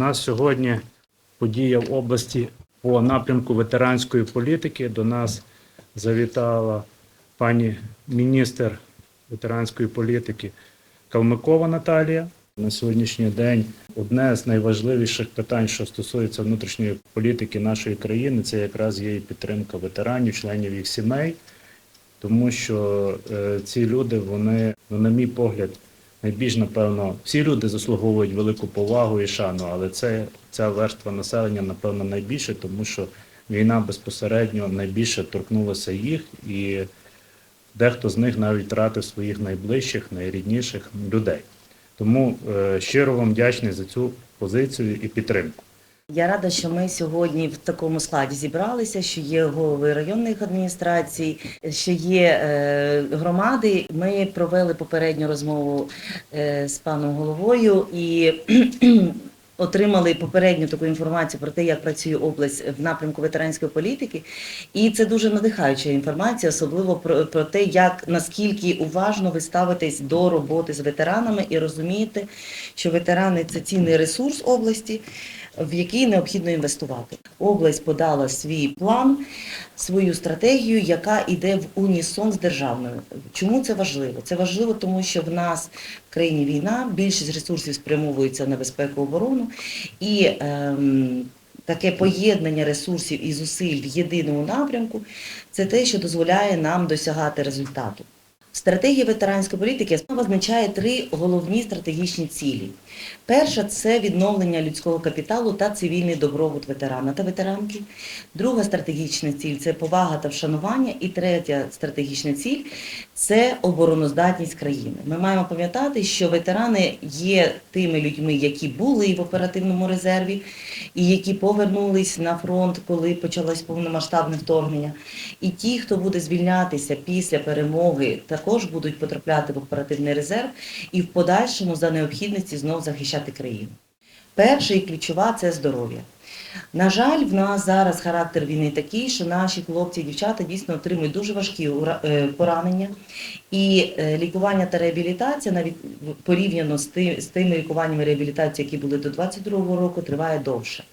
нас сьогодні подія в області по напрямку ветеранської політики. До нас завітала пані міністр ветеранської політики Калмикова Наталія. На сьогоднішній день одне з найважливіших питань, що стосується внутрішньої політики нашої країни, це якраз є і підтримка ветеранів, членів їх сімей, тому що е, ці люди, вони, ну, на мій погляд, найбільш напевно, всі люди заслуговують велику повагу і шану, але це ця верства населення, напевно, найбільше, тому що війна безпосередньо найбільше торкнулася їх, і дехто з них навіть втратив своїх найближчих, найрідніших людей. Тому е, щиро вам вдячний за цю позицію і підтримку. Я рада, що ми сьогодні в такому складі зібралися, що є голови районних адміністрацій, що є е, громади. Ми провели попередню розмову е, з паном головою і отримали попередню таку інформацію про те, як працює область в напрямку ветеранської політики. І це дуже надихаюча інформація, особливо про, про те, як наскільки уважно ви ставитесь до роботи з ветеранами і розумієте, що ветерани це цінний ресурс області в який необхідно інвестувати. Область подала свій план, свою стратегію, яка йде в унісон з державною. Чому це важливо? Це важливо, тому що в нас в країні війна, більшість ресурсів спрямовується на безпеку оборону і ем, таке поєднання ресурсів і зусиль в єдиному напрямку це те, що дозволяє нам досягати результату. Стратегія ветеранської політики визначає три головні стратегічні цілі. Перша це відновлення людського капіталу та цивільний добробут ветерана та ветеранки. Друга стратегічна ціль це повага та вшанування. І третя стратегічна ціль це обороноздатність країни. Ми маємо пам'ятати, що ветерани є тими людьми, які були в оперативному резерві і які повернулись на фронт, коли почалось повномасштабне вторгнення. І ті, хто буде звільнятися після перемоги, також будуть потрапляти в оперативний резерв і в подальшому за необхідності знов захищати країну. Перше і ключова це здоров'я. На жаль, в нас зараз характер війни такий, що наші хлопці і дівчата дійсно отримують дуже важкі е, поранення, і е, лікування та реабілітація, навіть порівняно з тими лікуваннями реабілітації, які були до 22 року, триває довше.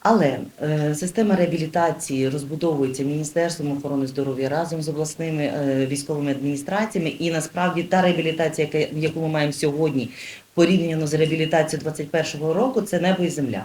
Але е, система реабілітації розбудовується Міністерством охорони здоров'я разом з обласними е, військовими адміністраціями, і насправді та реабілітація, яку ми маємо сьогодні, порівняно з реабілітацією 2021 року, це небо і земля.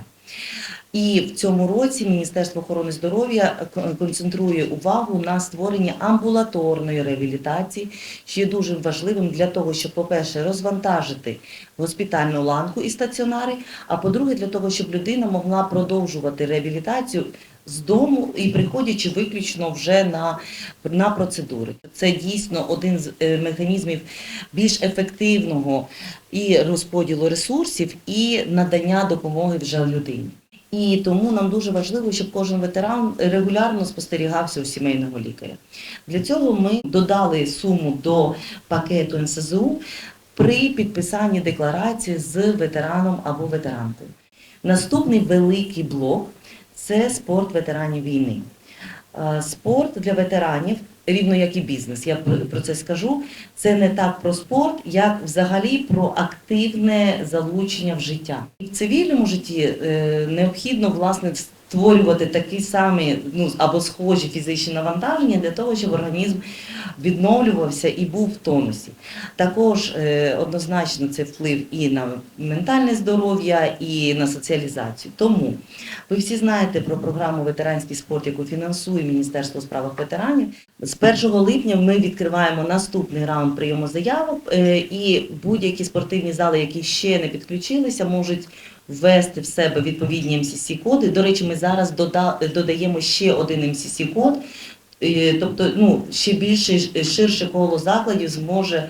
І в цьому році Міністерство охорони здоров'я концентрує увагу на створенні амбулаторної реабілітації, що є дуже важливим для того, щоб, по-перше, розвантажити госпітальну ланку і стаціонари, а по-друге, для того, щоб людина могла продовжувати реабілітацію з дому і приходячи виключно вже на, на процедури. Це дійсно один з е, механізмів більш ефективного і розподілу ресурсів, і надання допомоги вже людині. І тому нам дуже важливо, щоб кожен ветеран регулярно спостерігався у сімейного лікаря. Для цього ми додали суму до пакету НСЗУ при підписанні декларації з ветераном або ветеранкою. Наступний великий блок це спорт ветеранів війни. Е, Спорт для ветеранів, рівно як і бізнес, я про- це скажу. Це не так про спорт, як взагалі про активне залучення в життя. І в цивільному житті е, необхідно власне створювати такі самі ну або схожі фізичні навантаження для того, щоб організм відновлювався і був в тонусі. Також е, однозначно це вплив і на ментальне здоров'я, і на соціалізацію. Тому ви всі знаєте про програму ветеранський спорт, яку фінансує Міністерство у справах ветеранів. З 1 липня ми відкриваємо наступний раунд прийому заявок, е, і будь-які спортивні зали, які ще не підключилися, можуть ввести в себе відповідні МСС-коди. До речі, ми зараз додаємо ще один МСС-код. Е, Тобто, ну ще більше ширше коло закладів зможе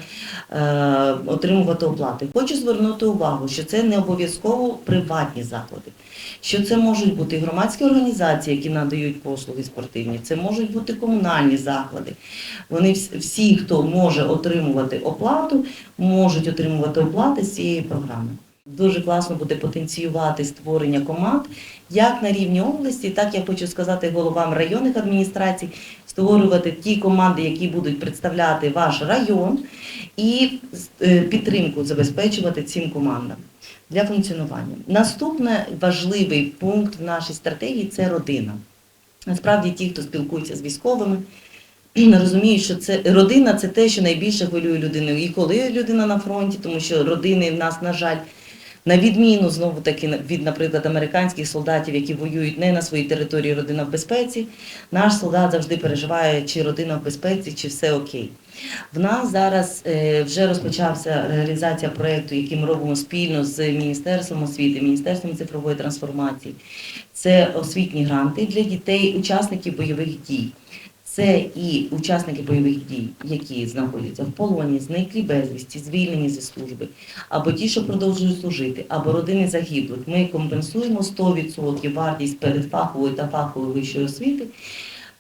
е, отримувати оплати. Хочу звернути увагу, що це не обов'язково приватні заклади, що це можуть бути громадські організації, які надають послуги спортивні, це можуть бути комунальні заклади. Вони всі, хто може отримувати оплату, можуть отримувати оплати з цієї програми. Дуже класно буде потенціювати створення команд як на рівні області, так я хочу сказати головам районних адміністрацій створювати ті команди, які будуть представляти ваш район, і е, підтримку забезпечувати цим командам для функціонування. Наступний важливий пункт в нашій стратегії це родина. Насправді, ті, хто спілкується з військовими, розуміють, що це родина це те, що найбільше хвилює людину. І коли людина на фронті, тому що родини в нас, на жаль, на відміну знову таки від, наприклад, американських солдатів, які воюють не на своїй території, родина в безпеці, наш солдат завжди переживає, чи родина в безпеці, чи все окей. В нас зараз е, вже розпочався реалізація проєкту, який ми робимо спільно з Міністерством освіти, Міністерством цифрової трансформації. Це освітні гранти для дітей, учасників бойових дій. Це і учасники бойових дій, які знаходяться в полоні, зниклі безвісті, звільнені зі служби, або ті, що продовжують служити, або родини загиблих. Ми компенсуємо 100% вартість передфахової та фахової вищої освіти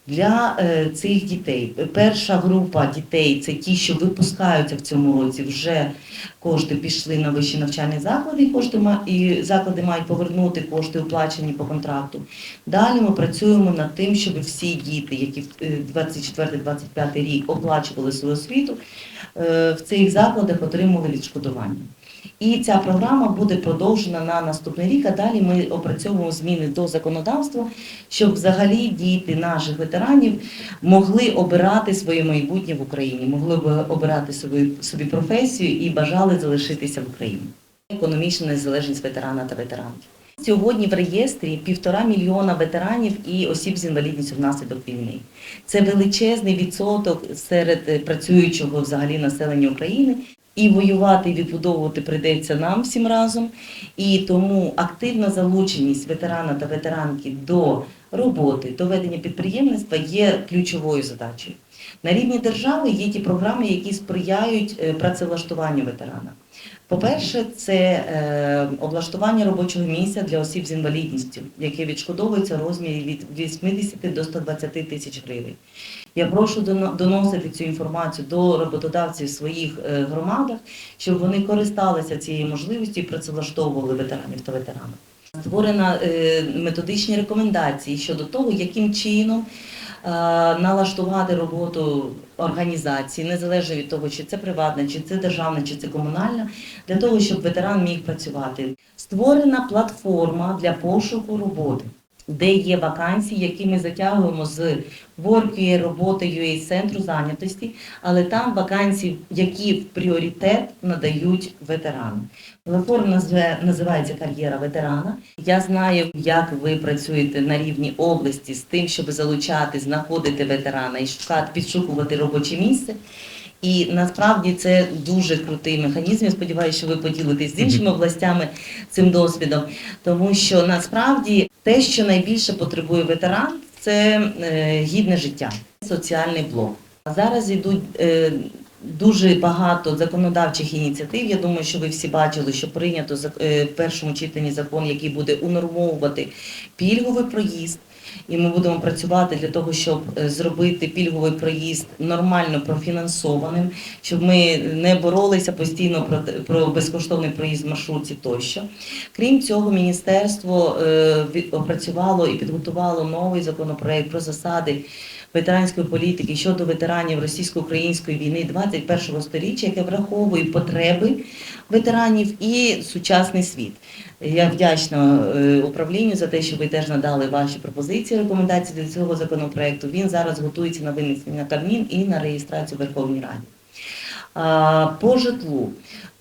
для е, цих дітей. Перша група дітей це ті, що випускаються в цьому році. Вже кошти пішли на вищі навчальні заклади, кошти і заклади мають повернути кошти, оплачені по контракту. Далі ми працюємо над тим, щоб всі діти, які в е, 24-25 рік оплачували свою освіту, е, в цих закладах отримували відшкодування. І ця програма буде продовжена на наступний рік, а далі ми опрацьовуємо зміни до законодавства, щоб взагалі діти наших ветеранів могли обирати своє майбутнє в Україні, могли б обирати собі, собі професію і бажали залишитися в Україні. Економічна незалежність ветерана та ветеранки. Сьогодні в реєстрі півтора мільйона ветеранів і осіб з інвалідністю внаслідок війни. Це величезний відсоток серед працюючого взагалі населення України. І воювати, і відбудовувати прийдеться нам всім разом. І тому активна залученість ветерана та ветеранки до роботи, до ведення підприємництва є ключовою задачею. На рівні держави є ті програми, які сприяють е, працевлаштуванню ветерана. По-перше, це е, облаштування робочого місця для осіб з інвалідністю, яке відшкодовується розмірі від 80 до 120 тисяч гривень. Я прошу доно- доносити цю інформацію до роботодавців в своїх е, громадах, щоб вони користалися цією можливістю і працевлаштовували ветеранів та ветеранів. Створено е, методичні рекомендації щодо того, яким чином налаштувати роботу організації, незалежно від того, чи це приватна, чи це державна, чи це комунальна, для того, щоб ветеран міг працювати. Створена платформа для пошуку роботи, де є вакансії, які ми затягуємо з Work.ua, роботи центру зайнятості, але там вакансії, які в пріоритет надають ветеранам. Платформа називається Кар'єра ветерана. Я знаю, як ви працюєте на рівні області з тим, щоб залучати, знаходити ветерана і шукати, підшукувати робоче місце. І насправді це дуже крутий механізм. Я сподіваюся, що ви поділитесь з іншими областями цим досвідом, тому що насправді те, що найбільше потребує ветеран, це е, гідне життя, соціальний блок. А зараз йдуть е, дуже багато законодавчих ініціатив. Я думаю, що ви всі бачили, що прийнято е, в першому читанні закон, який буде унормовувати пільговий проїзд. І ми будемо працювати для того, щоб е, зробити пільговий проїзд нормально профінансованим, щоб ми не боролися постійно про, про безкоштовний проїзд в маршрутці тощо. Крім цього, міністерство е, опрацювало і підготувало новий законопроект про засади ветеранської політики щодо ветеранів російсько-української війни 21-го сторіччя, яке враховує потреби ветеранів і сучасний світ. Я вдячна е, управлінню за те, що ви теж надали ваші пропозиції, рекомендації до цього законопроекту. Він зараз готується на винесення на Кабмін і на реєстрацію в Верховній Раді. По житлу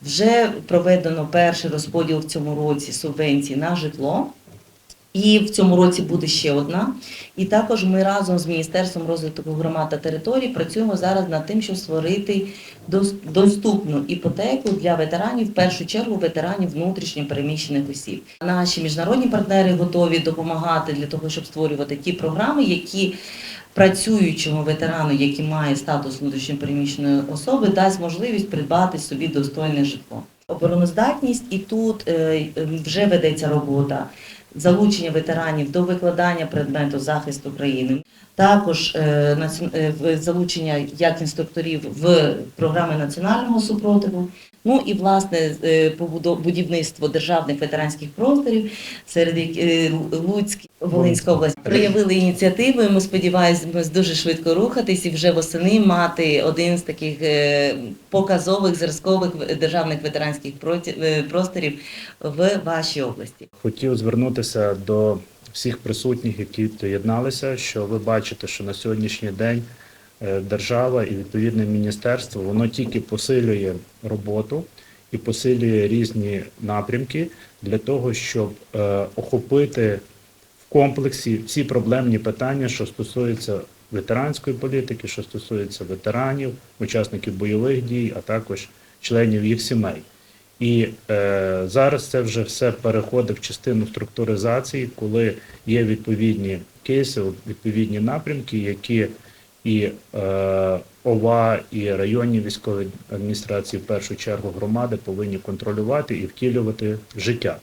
вже проведено перший розподіл в цьому році субвенцій на житло. І в цьому році буде ще одна. І також ми разом з Міністерством розвитку громад та територій працюємо зараз над тим, щоб створити доступну іпотеку для ветеранів, в першу чергу ветеранів внутрішньо переміщених осіб. Наші міжнародні партнери готові допомагати для того, щоб створювати ті програми, які працюючому ветерану, який має статус внутрішньо переміщеної особи, дасть можливість придбати собі достойне житло. Обороноздатність і тут е, вже ведеться робота залучення ветеранів до викладання предмету захисту країни. Також е, е, залучення як інструкторів в програми національного супротиву. Ну і власне е, будівництво державних ветеранських просторів, серед Луцьк, Волинська область проявили ініціативу. і Ми сподіваємось дуже швидко рухатись і вже восени мати один з таких показових зразкових державних ветеранських просторів в вашій області. Хотів звернутися до всіх присутніх, які доєдналися, що ви бачите, що на сьогоднішній день е, держава і відповідне міністерство воно тільки посилює роботу і посилює різні напрямки для того, щоб е, охопити в комплексі всі проблемні питання, що стосуються ветеранської політики, що стосуються ветеранів, учасників бойових дій, а також членів їх сімей. І е, зараз це вже все переходить в частину структуризації, коли є відповідні кейси, відповідні напрямки, які і е, ОВА, і районні військові адміністрації, в першу чергу громади, повинні контролювати і втілювати в життя.